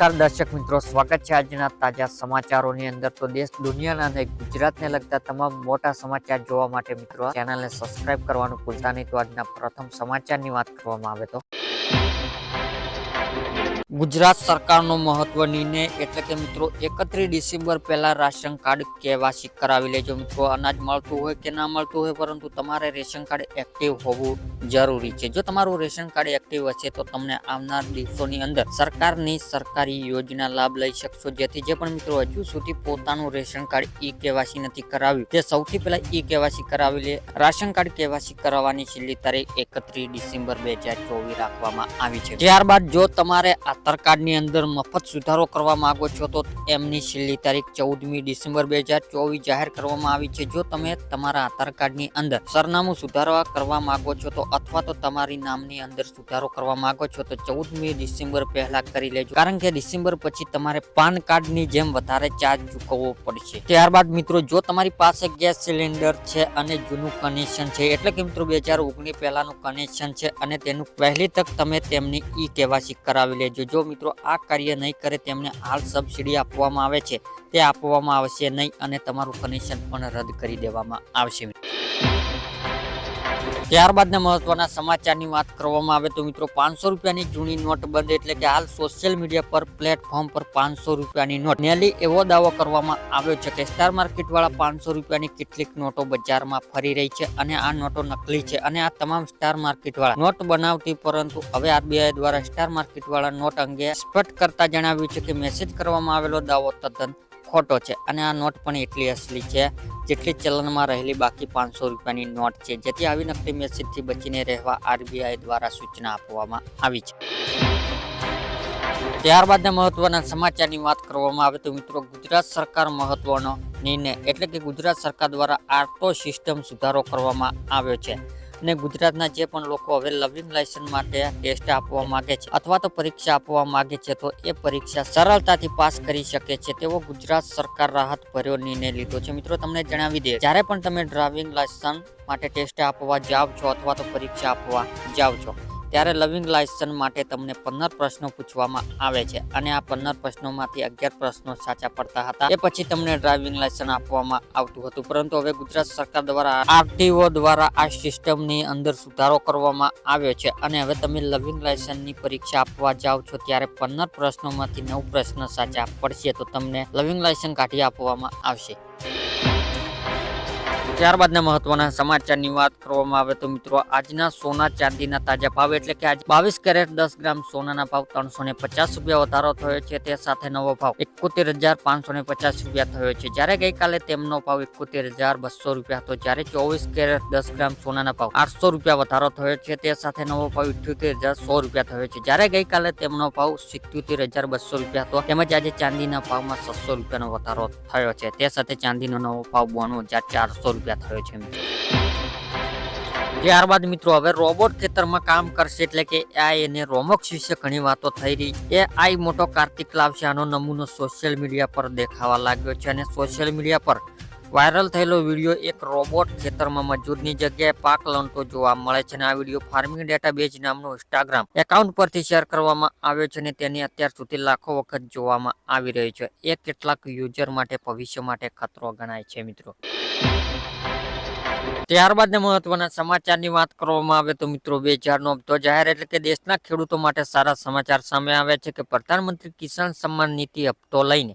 નમસ્કાર દર્શક મિત્રો, સ્વાગત છે આજના તાજા સમાચારોની અંદર. તો દેશ, દુનિયાના અને ગુજરાતને લગતા તમામ મોટા સમાચાર જોવા માટે મિત્રો ચેનલને સબસ્ક્રાઇબ કરવાનું ભૂલતા નહીં. તો આજના પ્રથમ સમાચારની વાત કરવામાં આવે તો. ગુજરાત સરકારનો મહત્વ નિર્ણય એટલે કે મિત્રો એકત્રીસ ડિસેમ્બર પહેલાં રાશન કાર્ડ કેવાસી કરાવી લેજો મિત્રો. અનાજ મળતું હોય કે ના મળતું હોય પરંતુ તમારે રેશન કાર્ડ એક્ટિવ હોવું જરૂરી છે. જો તમારું રેશન કાર્ડ એક્ટિવ હશે તો તમને આવનાર દિવસોની અંદર સરકારની સરકારી યોજના લાભ લઈ શકશો. જેથી જે પણ મિત્રો હજુ સુધી પોતાનું રેશન કાર્ડ ઈ કેવાસી નથી કરાવ્યું. તે સૌથી પહેલા ઈ કેવાસી કરાવી લે. રાશન કાર્ડ કેવાસી કરાવવાની છેલ્લી તારીખ એકત્રીસ ડિસેમ્બર બે રાખવામાં આવી છે. ત્યારબાદ જો તમારે આધાર અંદર મફત સુધારો કરવા માગો છો, તો એમની છેલ્લી તારીખ ચૌદમી ડિસેમ્બર બે હજાર ચોવીસ જાહેર કરવામાં આવી છે. જો તમે તમારા આધાર કાર્ડની અંદર સરનામું સુધારવા કરવા માંગો છો, તો અથવા તો તમારી નામની અંદર સુધારો કરવા માંગો છો, તો ચૌદમી ડિસેમ્બર પહેલા કરી લેજો. કારણ કે ડિસેમ્બર પછી તમારે પાન કાર્ડની જેમ વધારે ચાર્જ ચૂકવવો પડશે. ત્યારબાદ મિત્રો, જો તમારી પાસે ગેસ સિલિન્ડર છે અને જૂનું કનેક્શન છે, એટલે કે મિત્રો બે હજાર ઓગણીસ પહેલાનું કનેક્શન છે અને તેનું પહેલી તક તમે તેમની ઈ કેવાસી કરાવી લેજો. જો મિત્રો આ કાર્ય નહીં કરે તેમને હાલ સબસિડી આપવામાં આવે છે, તે આપવામાં આવશે નહીં અને તમારું કનેક્શન પણ રદ કરી દેવામાં આવશે. ત્યારબાદના મહત્વના સમાચારની વાત કરવામાં આવે તો મિત્રો પાંચસો રૂપિયાની જૂની નોટ બંધ એટલે કે હાલ સોશિયલ મીડિયા પર પ્લેટફોર્મ પર પાંચસો રૂપિયાની નોટ. નેલી એવો દાવો કરવામાં આવ્યો છે કે સ્ટાર માર્કેટવાળા પાંચસો રૂપિયાની કેટલીક નોટો બજારમાં ફરી રહી છે અને આ નોટો નકલી છે અને આ તમામ સ્ટાર માર્કેટવાળા નોટ બનાવતી પરંતુ હવે આરબીઆઈ દ્વારા સ્ટાર માર્કેટ વાળા નોટ અંગે સ્પષ્ટ કરતા જણાવ્યું છે કે મેસેજ કરવામાં આવેલો દાવો તદ્દન ખોટો છે. અને આ નોટ પણ એટલી અસલી છે, જેટલી ચલણમાં રહેલી બાકી પાંચસો રૂપિયાની નોટ છે, જેથી આવી નકલી મેસેજથી બચીને રહેવા આરબીઆઈ દ્વારા સૂચના આપવામાં આવી છે. ત્યારબાદના મહત્વના સમાચારની વાત કરવામાં આવે તો મિત્રો, ગુજરાત સરકાર મહત્વનો નિર્ણય, એટલે કે ગુજરાત સરકાર દ્વારા આર્ટો સિસ્ટમ સુધારો કરવામાં આવ્યો છે. અને ગુજરાતના જે પણ લોકો હવે લવિંગ લાયસન્સ માટે ટેસ્ટ આપવા માંગે છે અથવા તો પરીક્ષા આપવા માંગે છે, તો એ પરીક્ષા સરળતાથી પાસ કરી શકે છે. તેવો ગુજરાત સરકાર રાહત ભર્યો નિર્ણય લીધો છે. મિત્રો, તમને જણાવી દે જ્યારે પણ તમે ડ્રાઇવિંગ લાયસન્સ માટે ટેસ્ટ આપવા જાઓ છો અથવા તો પરીક્ષા આપવા જાઓ છો ત્યારે લવિંગ લાયસન્સ માટે તમને પંદર પ્રશ્નો પૂછવામાં આવે છે અને આ પંદર પ્રશ્નોમાંથી અગિયાર પ્રશ્નો સાચા પડતા હતા. એ પછી તમને ડ્રાઇવિંગ લાયસન્સ આપવામાં આવતું હતું. પરંતુ હવે ગુજરાત સરકાર દ્વારા આરટીઓ દ્વારા આ સિસ્ટમની અંદર સુધારો કરવામાં આવ્યો છે અને હવે તમે લવિંગ લાયસન્સની પરીક્ષા આપવા જાઓ છો ત્યારે પંદર પ્રશ્નોમાંથી નવ પ્રશ્ન સાચા પડશે તો તમને લવિંગ લાયસન્સ કાઢી આપવામાં આવશે. ત્યારબાદના મહત્વના સમાચારની વાત કરવામાં આવે તો મિત્રો, આજના સોના ચાંદીના તાજા ભાવ એટલે કે આજે બાવીસ કેરેટ દસ ગ્રામ સોનાના ભાવ ત્રણસો ને પચાસ રૂપિયા વધારો થયો છે. તે સાથે નવો ભાવ એકોતેર હજાર પાંચસો ને પચાસ રૂપિયા થયો છે. જ્યારે ગઈકાલે તેમનો ભાવ એકોતેર હજાર બસો રૂપિયા હતો, જ્યારે ચોવીસ કેરેટ દસ ગ્રામ સોનાના ભાવ આઠસો રૂપિયા વધારો થયો છે. તે સાથે નવો ભાવ ઇઠ્યોતેર હજાર સો રૂપિયા થયો છે. જ્યારે ગઈકાલે તેમનો ભાવ સિત્યોતેર હજાર બસો રૂપિયા હતો, તેમજ આજે ચાંદીના ભાવમાં છસો રૂપિયાનો વધારો થયો છે. તે સાથે ચાંદીનો નવો ભાવ બોણું હજાર ચારસો રૂપિયા થયો છે ત્યારબાદ મિત્રો, હવે રોબોટ ખેતરમાં કામ કરશે એટલે કે એઆઈ અને રોમોક્સ વિશે ઘણી વાતો થઈ રહી એ આઈ મોટો કાર્તિક લાવશે આનો નમૂનો સોશિયલ મીડિયા પર દેખાવા લાગ્યો છે અને સોશિયલ મીડિયા પર વાયરલ થયેલો વીડિયો એક રોબોટ ખેતરમાં મજૂરની જગ્યાએ પાક લણતો જોવા મળે છે અને આ વીડિયો ફાર્મિંગ ડેટા બેઝ નામનું ઇન્સ્ટાગ્રામ એકાઉન્ટ પરથી શેર કરવામાં આવ્યો છે અને તેની અત્યાર સુધી લાખો વખત જોવામાં આવી રહ્યું છે. એ કેટલાક યુઝર માટે ભવિષ્ય માટે ખતરો ગણાય છે, મિત્રો. ત્યારબાદ મહત્વના સમાચારની વાત કરવામાં આવે તો મિત્રો બે હજારનો હપ્તો જાહેર એટલે કે દેશના ખેડૂતો માટે સારા સમાચાર સામે આવ્યા છે કે પ્રધાનમંત્રી કિસાન સન્માન નીતિ હપ્તો લઈને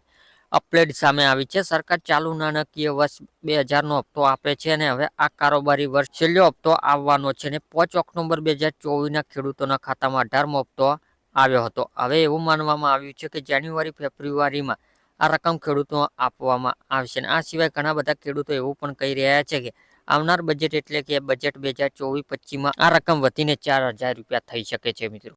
અપડેટ સામે આવી છે. સરકાર ચાલુ નાણાકીય વર્ષ બે હજારનો હપ્તો આપે છે અને હવે આ કારોબારી વર્ષ છેલ્લો હપ્તો આવવાનો છે અને પાંચ ઓક્ટોબર બે હજાર ચોવીસના ખેડૂતોના ખાતામાં અઢારમો હપ્તો આવ્યો હતો. હવે એવું માનવામાં આવ્યું છે કે જાન્યુઆરી, ફેબ્રુઆરીમાં આ રકમ ખેડૂતો આપવામાં આવશે અને આ સિવાય ઘણા બધા ખેડૂતો એવું પણ કહી રહ્યા છે કે આવનાર બજેટ એટલે કે બજેટ બે હજાર ચોવીસ પચીસમાં આ રકમ વધીને ચાર હજાર રૂપિયા થઈ શકે છે મિત્રો.